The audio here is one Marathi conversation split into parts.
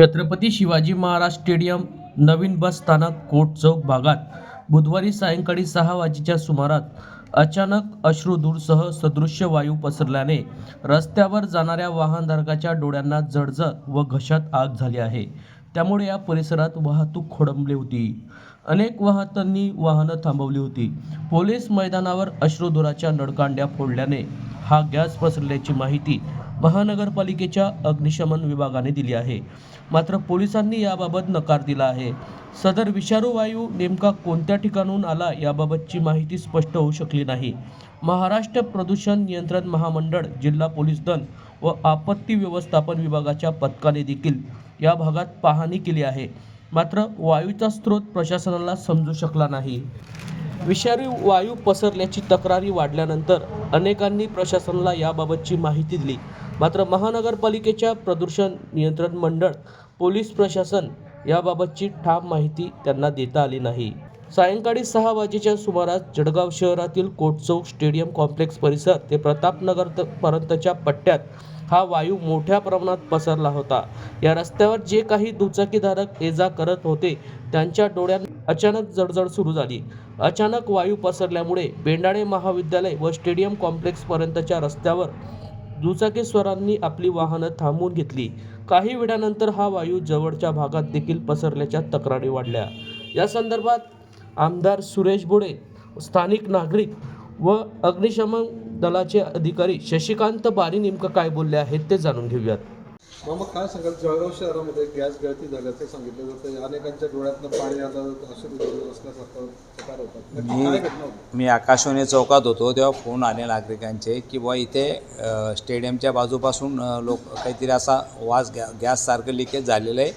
छत्रपती शिवाजी महाराज स्टेडियम नवीन बस स्थानक कोट चौक भागात बुधवारी सायंकाळी सहा वाजेच्या सुमारात अचानक अश्रुधूरसह सदृश्य वायू पसरल्याने रस्त्यावर जाणाऱ्या वाहनधारकाच्या डोळ्यांना जळजळ व घशात आग झाली आहे. त्यामुळे या परिसरात वाहतूक खोळंबली होती. अनेक वाहतांनी वाहनं थांबवली होती. पोलीस मैदानावर अश्रुधुराच्या नळकांड्या फोडल्याने हा गॅस पसरल्याची माहिती महानगरपालिकेच्या अग्निशमन विभागाने दिली आहे. मात्र पोलिसांनी याबाबत नकार दिला आहे. सदर विषारू वायू नेमका कोणत्या ठिकाणून आला याबाबतची माहिती स्पष्ट होऊ शकली नाही. महाराष्ट्र प्रदूषण नियंत्रण महामंडळ जिल्हा पोलीस दल व आपत्ती व्यवस्थापन विभागाच्या पथकाने देखील या भागात पाहणी केली आहे. मात्र वायूचा स्रोत प्रशासनाला समजू शकला नाही. विषारी वायू पसरल्याची तक्रारी वाढल्यानंतर अनेकांनी प्रशासनाला याबाबतची माहिती दिली. मात्र महानगरपालिकेच्या प्रदूषण नियंत्रण मंडळ पोलीस प्रशासन याबाबतची ठाम माहिती त्यांना देता आली नाही. सायंकाळी सहा वाजेच्या सुमारास जळगाव शहरातील कोटचौक स्टेडियम कॉम्प्लेक्स परिसर ते प्रतापनगर पर्यंतच्या पट्ट्यात हा वायू मोठ्या प्रमाणात पसरला होता. या रस्त्यावर जे काही दुचाकीधारक ये जा करत होते त्यांच्या डोळ्यात अचानक जळजळ सुरू झाली. अचानक वायू पसरल्यामुळे बेंडाणे महाविद्यालय व स्टेडियम कॉम्प्लेक्स पर्यंतच्या रस्त्यावर दुचाकीस्वरांनी आपली वाहनं थांबवून घेतली. काही वेळानंतर हा वायू जवळच्या भागात देखील पसरल्याच्या तक्रारी वाढल्या. या संदर्भात आमदार सुरेश बुडे स्थानिक नागरिक व अग्निशमन दलाचे अधिकारी शशिकांत बारी नेमकं काय बोलले आहेत ते जाणून घेऊयात. मग काय सांगाल? जळगाव शहरामध्ये गॅस गळती झाल्याचं सांगितलं जातं. अनेकांच्या डोळ्यातनं पाणी आलं असे मी मी आकाशवाणी चौकात होतो तेव्हा फोन आले नागरिकांचे की बुवा इथे स्टेडियमच्या बाजूपासून लोक काहीतरी असा वास गॅ गॅससारखं लिकेज झालेलं आहे.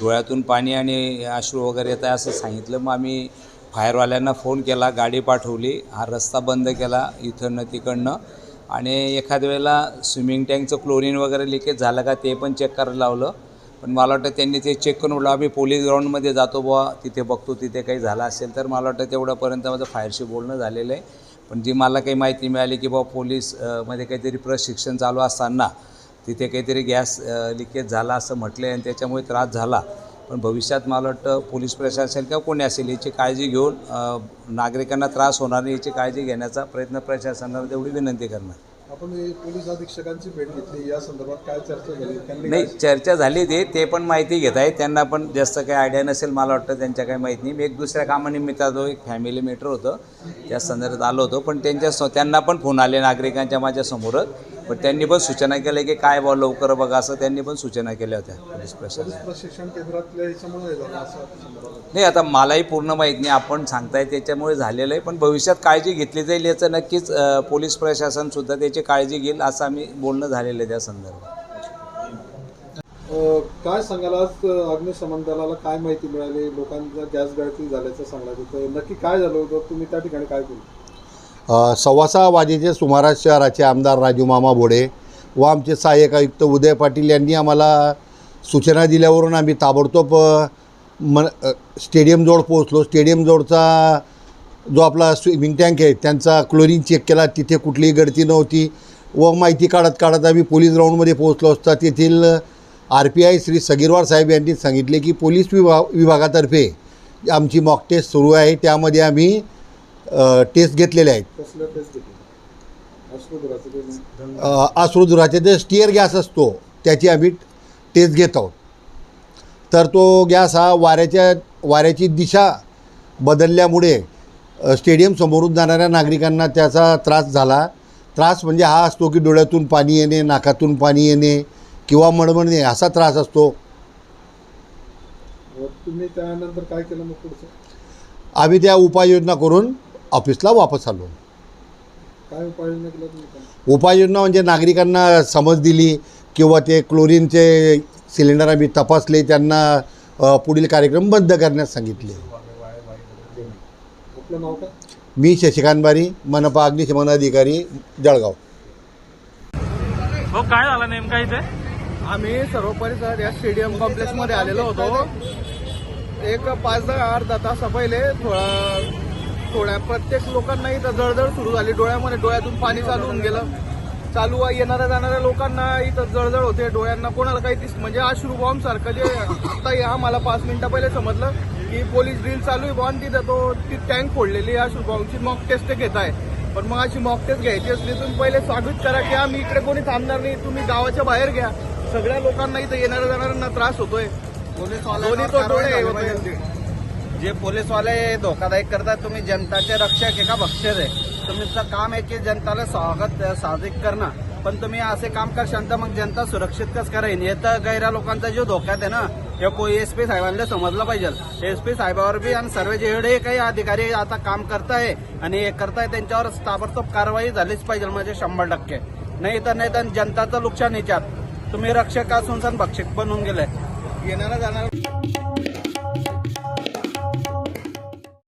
डोळ्यातून पाणी आणि अश्रू वगैरे येत आहे असं सांगितलं. मग आम्ही फायरवाल्यांना फोन केला गाडी पाठवली. हा रस्ता बंद केला इथं तिकडनं. आणि एखाद्या वेळेला स्विमिंग टँकचं क्लोरीन वगैरे लिकेज झालं का ते पण चेक करायला लावलं. पण मला वाटतं त्यांनी ते चेक करून बोललं आम्ही पोलीस ग्राउंडमध्ये जातो बुवा तिथे बघतो तिथे काही झालं असेल तर. मला वाटतं तेवढ्यापर्यंत माझं फायरशी बोलणं झालेलं आहे. पण जी मला काही माहिती मिळाली की बुवा पोलीसमध्ये काहीतरी प्रशिक्षण चालू असताना तिथे काहीतरी गॅस लिकेज झाला असं म्हटलं आणि त्याच्यामुळे त्रास झाला. पण भविष्यात मला वाटतं पोलीस प्रशासन किंवा कोणी असेल याची काळजी घेऊन नागरिकांना त्रास होणार नाही याची काळजी घेण्याचा प्रयत्न प्रशासनाला तेवढी विनंती करणार. आपण पोलीस अधीक्षकांची भेट घेतली या संदर्भात काय चर्चा झाली? नाही चर्चा झाली ते ते पण माहिती घेत आहेत. त्यांना पण जास्त काही आयडिया नसेल मला वाटतं त्यांच्या काही माहीत नाही. मी एक दुसऱ्या कामानिमित्त आलो एक फॅमिली मॅटर होतं. त्या संदर्भात आलो होतो पण त्यांच्या त्यांना पण फोन आले नागरिकांच्या माझ्यासमोरच पण त्यांनी पण सूचना केल्या की काय बा लवकर बघा असं त्यांनी पण सूचना केल्या होत्या पोलीस प्रशासन पोलीस प्रशिक्षण केंद्रातल्या ह्याच्यामुळे झालं असं संदर्भात नाही आता मलाही पूर्ण माहीत नाही. आपण सांगताय त्याच्यामुळे झालेलं आहे. पण भविष्यात काळजी घेतली जाईल याचं नक्कीच अ, पोलीस प्रशासनसुद्धा त्याची काळजी घेईल असं आम्ही बोलणं झालेलं आहे त्या संदर्भात. अं, काय सांगाल आज अं, अग्निशमन दलाला काय माहिती मिळाली? लोकांचा गॅस गळती झाल्याचं सांगण्यात होतं. नक्की काय झालं होतं? तुम्ही त्या ठिकाणी काय केलं? सव्वा सहा वाजेचे सुमारास शहराचे आमदार राजू मामा भोडे व आमचे सहाय्यक आयुक्त उदय पाटील यांनी आम्हाला सूचना दिल्यावरून आम्ही ताबडतोब मन स्टेडियमजवळ पोहोचलो. स्टेडियमजवळचा जो आपला स्विमिंग टँक आहे त्यांचा क्लोरीन चेक केला. तिथे कुठलीही गळती नव्हती व माहिती काढत काढत आम्ही पोलीस ग्राउंडमध्ये पोहोचलो असता तेथील R P I Shri Sagirwar साहेब यांनी सांगितले की पोलीस विभाग विभागातर्फे आमची मॉक टेस्ट सुरू आहे. त्यामध्ये आम्ही टेस्ट घेतलेल्या आहेत. ते अश्रुधुराचे जे स्टिअर गॅस असतो त्याची आम्ही टेस्ट घेत आहोत. तर तो गॅस हा वाऱ्याच्या वाऱ्याची दिशा बदलल्यामुळे स्टेडियम समोरून जाणाऱ्या नागरिकांना त्याचा त्रास झाला. त्रास म्हणजे हा असतो की डोळ्यातून पाणी येणे नाकातून पाणी येणे किंवा मळमळणे असा त्रास असतो. तुम्ही त्यानंतर काय केलं मग पुढचं? आम्ही त्या उपाययोजना करून ऑफिसला वापस आलो. काय उपाययोजना केल्या तुम्ही काय? उपाययोजना म्हणजे नागरिकांना समज दिली किंवा ते क्लोरीनचे सिलेंडर आम्ही तपासले त्यांना अ, पुढील कार्यक्रम बंद करण्यास सांगितले. आपलं नाव काय? मी शशिकांत बारी मनपा अग्निशमन अधिकारी जळगाव. हो काय झालं नेमका इथे? आम्ही सर्व परिसर या स्टेडियम कॉम्प्लेक्समध्ये आलेलो होतो. एक पाच दहा अर्धा तासा पहिले थोडा थोड्या प्रत्येक लोकांना इथं जळजळ सुरू झाली. डोळ्यामध्ये डोळ्यातून पाणी चालू होऊन गेलं. चालू आहे येणाऱ्या जाणाऱ्या लोकांना इथं जळजळ होते. डोळ्यांना कोणाला काही दिस म्हणजे अश्रू बॉम्ब सारखं जे आता या मला पाच मिनिटं पहिले समजलं की पोलीस ड्रिल चालू आहे बॉम्ब तिथं तो ती टँक फोडलेली अश्रू बॉम्बची मॉक टेस्ट घेत आहे. पण मग अशी मॉक टेस्ट घ्यायची असली तुम्ही पहिले साबित करा की आम्ही इकडे कोणी थांबणार नाही तुम्ही गावाच्या बाहेर घ्या. सगळ्या लोकांना इथं येणाऱ्या जाणाऱ्यांना त्रास होतोय. दोन्ही तो डोळे जे पोलीसवाले धोकादायक करतात तुम्ही जनताचे रक्षक एका का आहे. तुमचं काम आहे की जनताला स्वागत साजिक करणं. पण तुम्ही असे काम करशाल तर मग जनता सुरक्षित कस करेन हे तर गैरा लोकांचा जीव धोक्यात आहे ना. हे को एस पी साहेबांना समजलं पाहिजे. एस पी साहेबावर बी आणि सर्व जेवढे काही अधिकारी आता काम करताय आणि हे करताय त्यांच्यावर ताबडतोब कारवाई झालीच पाहिजे म्हणजे शंभर टक्के. नाही तर नाही तर जनताचं नुकसान याच्यात. तुम्ही रक्षक असून सण भक्षक बनून गेले. येणारा जाणार